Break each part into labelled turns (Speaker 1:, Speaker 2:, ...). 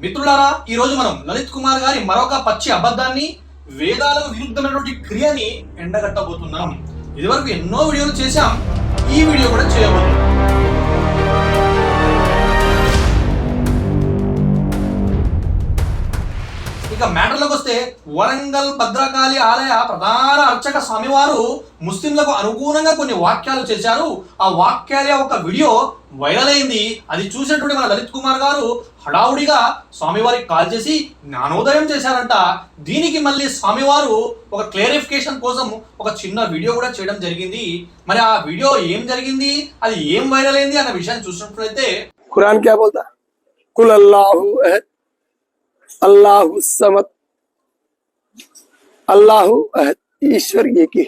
Speaker 1: మిత్రులారా ఈ రోజు మనం లలిత్ కుమార్ గారి మరొక పచ్చి అబద్ధాన్ని వేదాలకు విరుద్ధమైనటువంటి క్రియని ఎండగట్టబోతున్నాం. ఇదివరకు ఎన్నో వీడియోలు చేశాం ఈ వీడియో కూడా చేయబోతున్నాం. ఇక మ్యాటర్లోకి వస్తే వరంగల్ భద్రకాళి ఆలయ ప్రధాన అర్చక స్వామివారు ముస్లింలకు అనుగుణంగా కొన్ని వాక్యాలు చేశారు. ఆ వాక్యాల ఒక వీడియో వైరల్ అయింది. అది చూసినటువంటి మన లలిత్ కుమార్ గారు హడావుడిగా స్వామివారికి కాల్ చేసి జ్ఞానోదయం చేశారంట. దీనికి మళ్ళీ స్వామివారు ఒక క్లారిఫికేషన్ కోసం ఒక చిన్న వీడియో కూడా చేయడం జరిగింది. మరి ఆ వీడియో ఏం జరిగింది? అది ఏం వైరల్ అయింది అన్న విషయాన్ని చూసినట్లయితే
Speaker 2: ఖురాన్ క్యా బోల్తా? కుల్ అల్లాహు అహద్ అల్లాహు సమద్ అల్లాహు అహద్ ఈశ్వర్ ఏకే.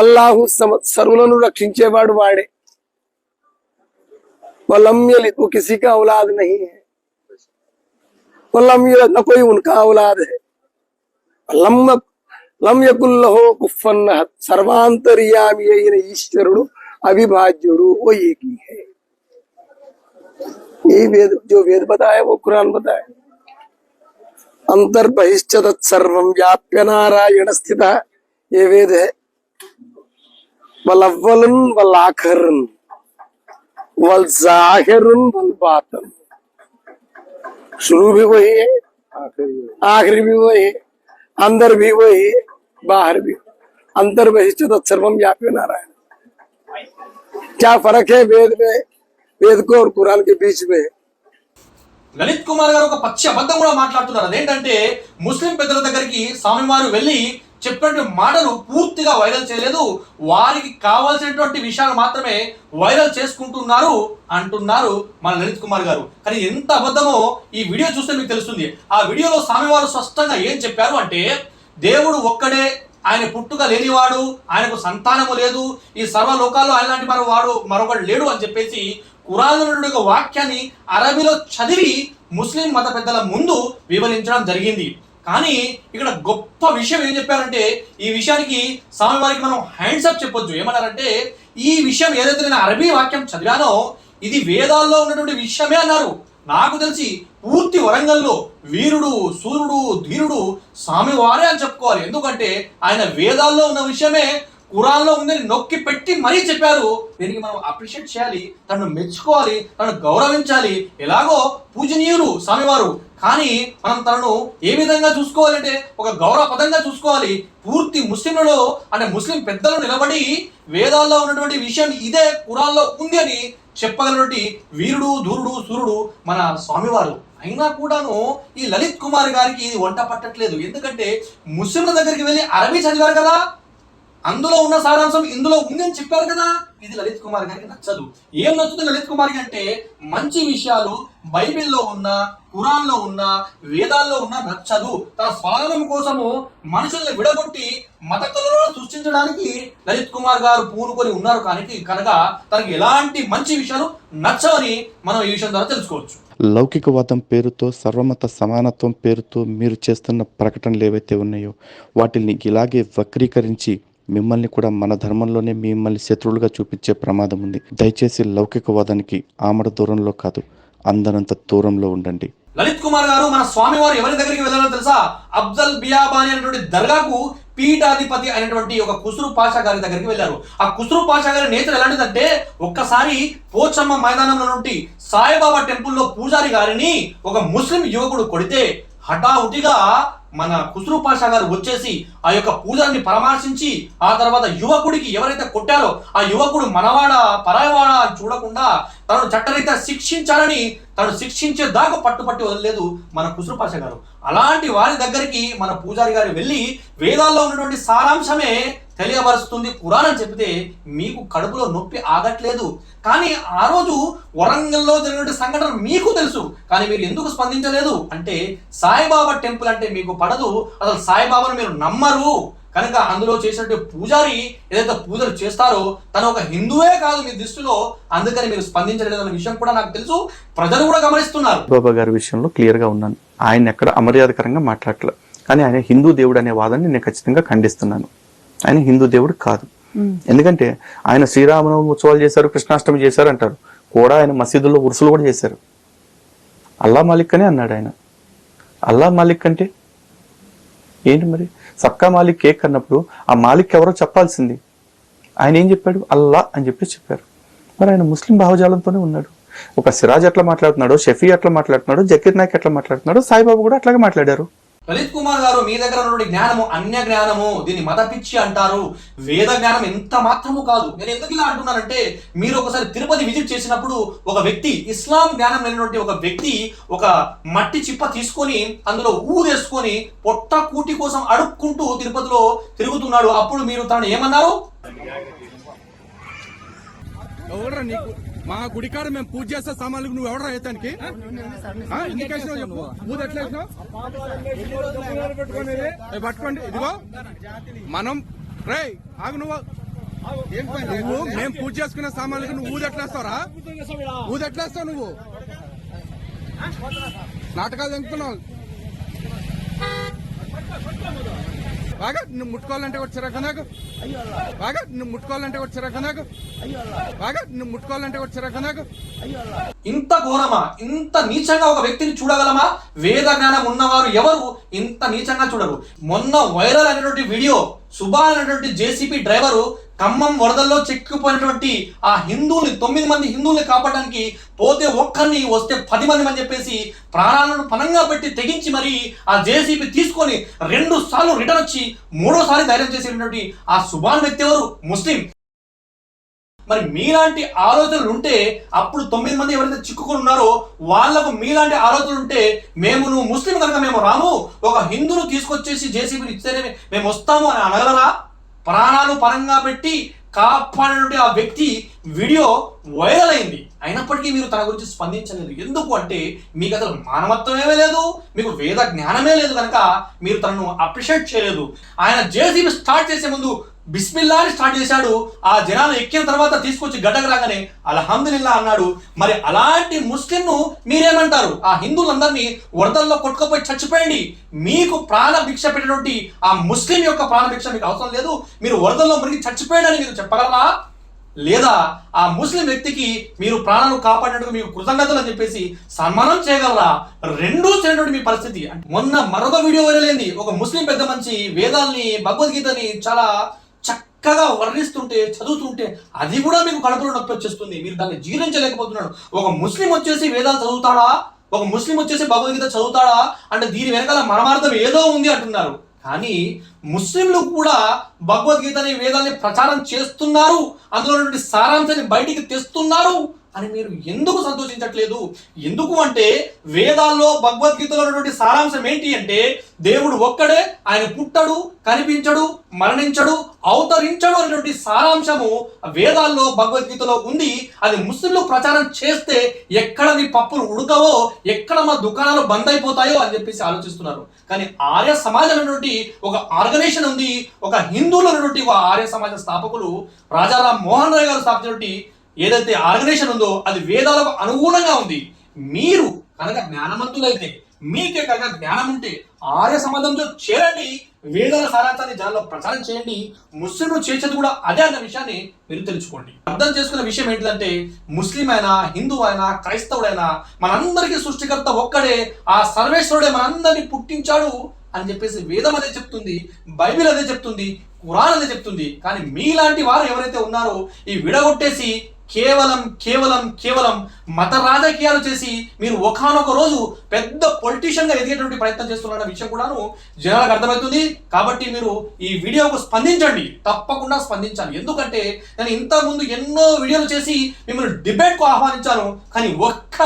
Speaker 2: అల్లాహు సమద్ సర్వులను రక్షించేవాడు వాడే. वलम यलिद वो किसी का औलाद नहीं है वलम यलिद न कोई उनका औलाद है లమ్ లం యకుల్లహో కుఫన్ అహద్ సర్వాంతర్యామి అయిన ఈశ్వరుడు అవిభాజ్యుడు ఓ ఏకీ है ये वेद जो वेद बताया वो कुरान बताया अंतर बहिश्चत सर्वम व्याप्य नारायण स्थित ये वेद है वल अव्वलन वल आखरन वल जाहिरन वल बातन शुरू भी वही है आखिर भी वही है अंदर भी वही है बाहर भी अंतर बहिश्चत सर्वम व्याप्य नारायण क्या फर्क है वेद में वेद को और कुरान के बीच में
Speaker 1: లలిత్ కుమార్ గారు ఒక పచ్చి అబద్ధం కూడా మాట్లాడుతున్నారు అదేంటంటే ముస్లిం పెద్దల దగ్గరికి స్వామివారు వెళ్ళి చెప్పినటువంటి మాటలు పూర్తిగా వైరల్ చేయలేదు. వారికి కావాల్సినటువంటి విషయాలు మాత్రమే వైరల్ చేసుకుంటున్నారు అంటున్నారు మన లలిత్ కుమార్ గారు. కానీ ఎంత అబద్ధమో ఈ వీడియో చూస్తే మీకు తెలుస్తుంది. ఆ వీడియోలో స్వామివారు స్పష్టంగా ఏం చెప్పారు అంటే దేవుడు ఒక్కడే ఆయన పుట్టుక లేనివాడు ఆయనకు సంతానము లేదు ఈ సర్వలోకాల్లో ఆయన లాంటి మరో వాడు మరొకడు లేడు అని చెప్పేసి ఖురాన్ వాక్యాన్ని అరబీలో చదివి ముస్లిం మత పెద్దల ముందు వివరించడం జరిగింది. కానీ ఇక్కడ గొప్ప విషయం ఏం చెప్పారంటే ఈ విషయానికి స్వామివారికి మనం హ్యాండ్స్ అప్ చెప్పొచ్చు ఏమన్నారంటే ఈ విషయం ఏదైతే నేను అరబీ వాక్యం చదివానో ఇది వేదాల్లో ఉన్నటువంటి విషయమే అన్నారు. నాకు తెలిసి పూర్తి వరంగల్లో వీరుడు సూర్యుడు ధీరుడు స్వామివారే అని చెప్పుకోవాలి. ఎందుకంటే ఆయన వేదాల్లో ఉన్న విషయమే కురాల్లో ఉందని నొక్కి పెట్టి మరీ చెప్పారు. దీనికి మనం అప్రిషియేట్ చేయాలి తనను మెచ్చుకోవాలి తనను గౌరవించాలి. ఎలాగో పూజనీయులు స్వామివారు కానీ మనం తనను ఏ విధంగా చూసుకోవాలంటే ఒక గౌరవ పదంగా చూసుకోవాలి. పూర్తి ముస్లింలలో అంటే ముస్లిం పెద్దలు నిలబడి వేదాల్లో ఉన్నటువంటి విషయం ఇదే కురాల్లో ఉంది అని చెప్పగలటువంటి వీరుడు ధూరుడు సూర్యుడు మన స్వామివారు. అయినా కూడాను ఈ లలిత్ కుమార్ గారికి ఇది వంట పట్టట్లేదు. ఎందుకంటే ముస్లింల దగ్గరికి వెళ్ళి అరబీ చదివారు కదా. అందులో ఉన్న సారాంశం ఇందులో ఉందని చెప్పారు కదా. ఇది లలిత్ కుమార్ గారికి నచ్చదు. ఏం నచ్చుతుంది లలిత్ కుమార్ అంటే మంచి విషయాలు బైబిల్లో ఉన్న కురాన్లో ఉన్న వేదాల్లో ఉన్న నచ్చదు. తన స్వాగతం కోసము మనుషుల్ని విడగొట్టి మత కలలను సృష్టించడానికి లలిత్ కుమార్ గారు పూనుకొని ఉన్నారు కానీ కనుక తనకి ఎలాంటి మంచి విషయాలు నచ్చవని మనం ఈ విషయం ద్వారా తెలుసుకోవచ్చు.
Speaker 3: లౌకికవాదం పేరుతో సర్వమత సమానత్వం పేరుతో మీరు చేస్తున్న ప్రకటనలు ఏవైతే ఉన్నాయో వాటిని ఇలాగే వక్రీకరించి మిమ్మల్ని కూడా మన ధర్మంలోనే మిమ్మల్ని శత్రువులుగా చూపించే ప్రమాదం ఉంది. దయచేసి లౌకికవాదానికి ఆమడ దూరంలో కాదు అందనంత దూరంలో ఉండండి.
Speaker 1: లలిత్ కుమార్ గారు మన స్వామివారు ఎవరి దగ్గరికి వెళ్ళారో తెలుసా? అబ్దల్ బియాబాని అనేటువంటి దర్గాకు పీఠాధిపతి అయినటువంటి ఒక కుసురు పాషా గారి దగ్గరికి వెళ్ళారు. ఆ కుసురు పాషా గారి నేతలు ఎలాంటిదంటే ఒక్కసారి పోచమ్మ మైదానంలో నుండి సాయిబాబా టెంపుల్లో పూజారి గారిని ఒక ముస్లిం యువకుడు కొడితే హఠాహుటిగా మన కుసురు పాషా గారు వచ్చేసి ఆ యొక్క పూజారిని పరామర్శించి ఆ తర్వాత యువకుడికి ఎవరైతే కొట్టారో ఆ యువకుడు మనవాడా పరాయవాడా అని చూడకుండా తనను చట్టరీత్యా శిక్షించాలని తను శిక్షించే దాకా పట్టుపట్టి వదలలేదు మన కుసురు పాషా గారు. అలాంటి వారి దగ్గరికి మన పూజారి గారు వెళ్ళి వేదాల్లో ఉన్నటువంటి సారాంశమే తెలియబరుస్తుంది పురాణం చెప్తే మీకు కడుపులో నొప్పి ఆగట్లేదు. కానీ ఆ రోజు వరంగల్లో జరిగిన సంఘటన మీకు తెలుసు. కానీ మీరు ఎందుకు స్పందించలేదు? అంటే సాయిబాబా టెంపుల్ అంటే మీకు పడదు. అసలు సాయిబాబాను మీరు నమ్మరు. కనుక అందులో చేసినటువంటి పూజారి ఏదైతే పూజలు చేస్తారో తను ఒక హిందువే కాదు మీ దృష్టిలో. అందుకని మీరు స్పందించలేదు అన్న విషయం కూడా నాకు తెలుసు. ప్రజలు కూడా గమనిస్తున్నారు.
Speaker 4: బాబా గారి విషయంలో క్లియర్గా ఉన్నాను. ఆయన ఎక్కడ అమర్యాదకరంగా మాట్లాడలేదు కానీ ఆయన హిందూ దేవుడు అనే వాదాన్ని నేను ఖచ్చితంగా ఖండిస్తున్నాను. ఆయన హిందూ దేవుడు కాదు. ఎందుకంటే ఆయన శ్రీరామనవమి ఉత్సవాలు చేశారు కృష్ణాష్టమి చేశారు అంటారు. కూడా ఆయన మసీదుల్లో ఉరుసులు కూడా చేశారు. అల్లా మాలిక్ అని అన్నాడు ఆయన. అల్లా మాలిక్ అంటే ఏంటి మరి? సక్కా మాలిక్ కేక్ అన్నప్పుడు ఆ మాలిక్ ఎవరో చెప్పాల్సింది. ఆయన ఏం చెప్పాడు? అల్లా అని చెప్పి చెప్పారు. మరి ఆయన ముస్లిం భావజాలంతోనే ఉన్నాడు. ఒక సిరాజ్ ఎట్లా మాట్లాడుతున్నాడో షఫీ ఎట్లా మాట్లాడుతున్నాడో జకీర్ నాయక్ ఎట్లా మాట్లాడుతున్నాడో సాయిబాబు కూడా అట్లాగే మాట్లాడారు.
Speaker 1: లలిత్ కుమార్ గారు మీ దగ్గర ఉన్నటువంటి జ్ఞానము అన్య జ్ఞానము దీన్ని మత పిచ్చి అంటారు. వేద జ్ఞానం ఎంత మాత్రము కాదు. నేను ఎందుకు ఇలా అంటున్నానంటే మీరు ఒకసారి తిరుపతి విజిట్ చేసినప్పుడు ఒక వ్యక్తి ఇస్లాం జ్ఞానం లేనటువంటి ఒక వ్యక్తి ఒక మట్టి చిప్ప తీసుకొని అందులో ఊదేసుకొని పొట్ట కూటి కోసం అడుక్కుంటూ తిరుపతిలో తిరుగుతున్నాడు. అప్పుడు మీరు తాను ఏమన్నారు?
Speaker 5: మా గుడికాడ మేము పూజ చేసే సామాన్లకు నువ్వు ఎవడరా ఎందుకు వేసినావు చెప్పు. ఊది ఎట్లా పట్టుకోండి. ఇదిగో. మనం రే ఆగు నువ్వు? నువ్వు మేము పూజ చేసుకునే సామాన్లకు నువ్వు ఊది ఎట్లా వేస్తావురా? ఊది ఎట్లా వేస్తావు నువ్వు? నాటకాలు తెంపుతున్నావు బాగా నువ్వు ముట్టుకోవాలంటే కూడా చిరాక నాకు. బాగా నువ్వు ముట్టుకోవాలంటే కూడా చిరాక నాకు. బాగా నువ్వు ముట్టుకోవాలంటే కూడా చిరాక నాకు.
Speaker 1: ఇంత ఘోరమా? ఇంత నీచంగా ఒక వ్యక్తిని చూడగలమా? వేద జ్ఞానం ఉన్నవారు ఎవరు ఇంత నీచంగా చూడరు. మొన్న వైరల్ అయినటువంటి వీడియో సుభా అనేటువంటి జేసీపీ డ్రైవరు ఖమ్మం వరదల్లో చెక్కుపోయినటువంటి ఆ హిందువుని తొమ్మిది మంది హిందువుల్ని కాపాడడానికి పోతే ఒక్కరిని వస్తే పది మంది అని చెప్పేసి ప్రాణాలను పనంగా పెట్టి తెగించి మరి ఆ జేసీబీ తీసుకొని రెండు సార్లు రిటర్న్ వచ్చి మూడోసారి ధైర్యం చేసేటటువంటి ఆ సుభాన్ వ్యక్తి ఎవరు? ముస్లిం. మరి మీలాంటి ఆలోచనలు ఉంటే అప్పుడు తొమ్మిది మంది ఎవరైతే చిక్కుకొని ఉన్నారో వాళ్ళకు మీలాంటి ఆలోచనలు ఉంటే మేము నువ్వు ముస్లిం కనుక మేము రాము ఒక హిందువును తీసుకొచ్చేసి జేసీబీని ఇస్తేనే మేము వస్తాము అని అనగలరా? ప్రాణాలు పరంగా పెట్టి కాపాడినటువంటి ఆ వ్యక్తి వీడియో వైరల్ అయింది. అయినప్పటికీ మీరు తన గురించి స్పందించలేదు. ఎందుకు అంటే మీకు అసలు మానవత్వమే లేదు మీకు వేద జ్ఞానమే లేదు కనుక మీరు తనను అప్రిషియేట్ చేయలేదు. ఆయన జేసీబీ స్టార్ట్ చేసే ముందు బిస్మిల్లా అని స్టార్ట్ చేశాడు. ఆ జనాలు ఎక్కిన తర్వాత తీసుకొచ్చి గడ్డకు రాగానే అల్హమ్దులిల్లా అన్నాడు. మరి అలాంటి ముస్లింను మీరేమంటారు? ఆ హిందువులందరినీ వరదల్లో కొట్టుకుపోయి చచ్చిపోయండి. మీకు ప్రాణ భిక్ష పెట్టినటువంటి ఆ ముస్లిం యొక్క ప్రాణ భిక్ష మీకు అవసరం లేదు. మీరు వరదల్లో మునిగి చచ్చిపోయాడని మీరు చెప్పగలరా? లేదా ఆ ముస్లిం వ్యక్తికి మీరు ప్రాణాలు కాపాడినట్టు మీకు కృతజ్ఞతలు అని చెప్పేసి సన్మానం చేయగలరా? రెండూ చేయనటువంటి మీ పరిస్థితి. మొన్న మరొక వీడియో వైరల్ అయింది. ఒక ముస్లిం పెద్ద మంచి వేదాల్ని భగవద్గీతని చాలా చక్కగా వర్ణిస్తుంటే చదువుతుంటే అది కూడా మీకు కడుపులో నొప్పి వచ్చేస్తుంది. మీరు దాన్ని జీర్ణించలేకపోతున్నాడు. ఒక ముస్లిం వచ్చేసి వేదాలు చదువుతాడా? ఒక ముస్లిం వచ్చేసి భగవద్గీత చదువుతాడా? అంటే దీని వెనకాల మరమార్థం ఏదో ఉంది అంటున్నారు. కానీ ముస్లింలు కూడా భగవద్గీతని వేదాన్ని ప్రచారం చేస్తున్నారు. అందులో నుండి సారాంశాన్ని బయటికి తెస్తున్నారు. అని మీరు ఎందుకు సంతోషించట్లేదు? ఎందుకు అంటే వేదాల్లో భగవద్గీతలో ఉన్నటువంటి సారాంశం ఏంటి అంటే దేవుడు ఒక్కడే ఆయన పుట్టడు కనిపించడు మరణించడు అవతరించడు అనేటువంటి సారాంశము వేదాల్లో భగవద్గీతలో ఉంది. అది ముస్లింలు ప్రచారం చేస్తే ఎక్కడ నీ పప్పులు ఉడకవో ఎక్కడ మా దుకాణాలు బంద్ అయిపోతాయో అని చెప్పేసి ఆలోచిస్తున్నారు. కానీ ఆర్య సమాజం అనేటువంటి ఒక ఆర్గనైజేషన్ ఉంది. ఒక హిందువులు అనేటువంటి ఆర్య సమాజ స్థాపకులు రాజారాం మోహన్ రాయ్ గారు స్థాపించినటువంటి ఏదైతే ఆర్గనైజేషన్ ఉందో అది వేదాలకు అనుగుణంగా ఉంది. మీరు కనుక జ్ఞానవంతులైతే మీకే కనుక జ్ఞానం ఉంటే ఆర్య సమాజంతో చేరండి వేదాల సారాంశాన్ని జనాల్లో ప్రచారం చేయండి ముస్లింలు చేసేది కూడా అదే అన్న విషయాన్ని మీరు తెలుసుకోండి. అర్థం చేసుకున్న విషయం ఏంటిదంటే ముస్లిం అయినా హిందూ అయినా క్రైస్తవుడైనా మనందరికీ సృష్టికర్త ఒక్కడే ఆ సర్వేశ్వరుడే మనందరినీ పుట్టించాడు అని చెప్పేసి వేదం అదే చెప్తుంది బైబిల్ అదే చెప్తుంది కురాన్ అదే చెప్తుంది. కానీ మీలాంటి వారు ఎవరైతే ఉన్నారో ఈ విడగొట్టేసి కేవలం కేవలం కేవలం మత రాజకీయాలు చేసి మీరు ఒకనొక రోజు పెద్ద పొలిటీషియన్గా ఎదిగేటువంటి ప్రయత్నం చేస్తున్నారన్న విషయం కూడాను జనాలకు అర్థమవుతుంది. కాబట్టి మీరు ఈ వీడియోకు స్పందించండి. తప్పకుండా స్పందించాలి. ఎందుకంటే నేను ఇంతకుముందు ఎన్నో వీడియోలు చేసి మిమ్మల్ని డిబేట్కు ఆహ్వానించాను. కానీ ఒక్క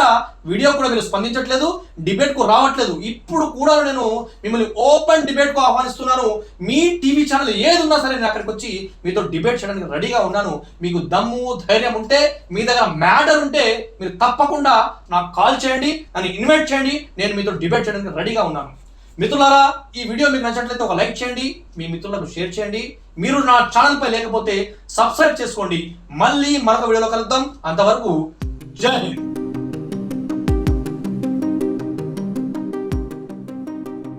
Speaker 1: వీడియో కూడా మీరు స్పందించట్లేదు డిబేట్కు రావట్లేదు. ఇప్పుడు కూడా నేను మిమ్మల్ని ఓపెన్ డిబేట్కు ఆహ్వానిస్తున్నాను. మీ టీవీ ఛానల్ ఏది ఉన్నా సరే నేను అక్కడికి వచ్చి మీతో డిబేట్ చేయడానికి రెడీగా ఉన్నాను. మీకు దమ్ము ధైర్యం ఉంటే మీ దగ్గర మ్యాటర్ ఉంటే మీరు తప్పకుండా నాకు కాల్ చేయండి నన్ను ఇన్వైట్ చేయండి నేను మీతో డిబేట్ చేయడానికి రెడీగా ఉన్నాను. మిత్రులారా ఈ వీడియో మీకు నచ్చినట్లయితే ఒక లైక్ చేయండి మీ మిత్రులకు షేర్ చేయండి. మీరు నా ఛానల్పై లేకపోతే సబ్స్క్రైబ్ చేసుకోండి. మళ్ళీ మరొక వీడియోలో కలుద్దాం. అంతవరకు జై హింద్.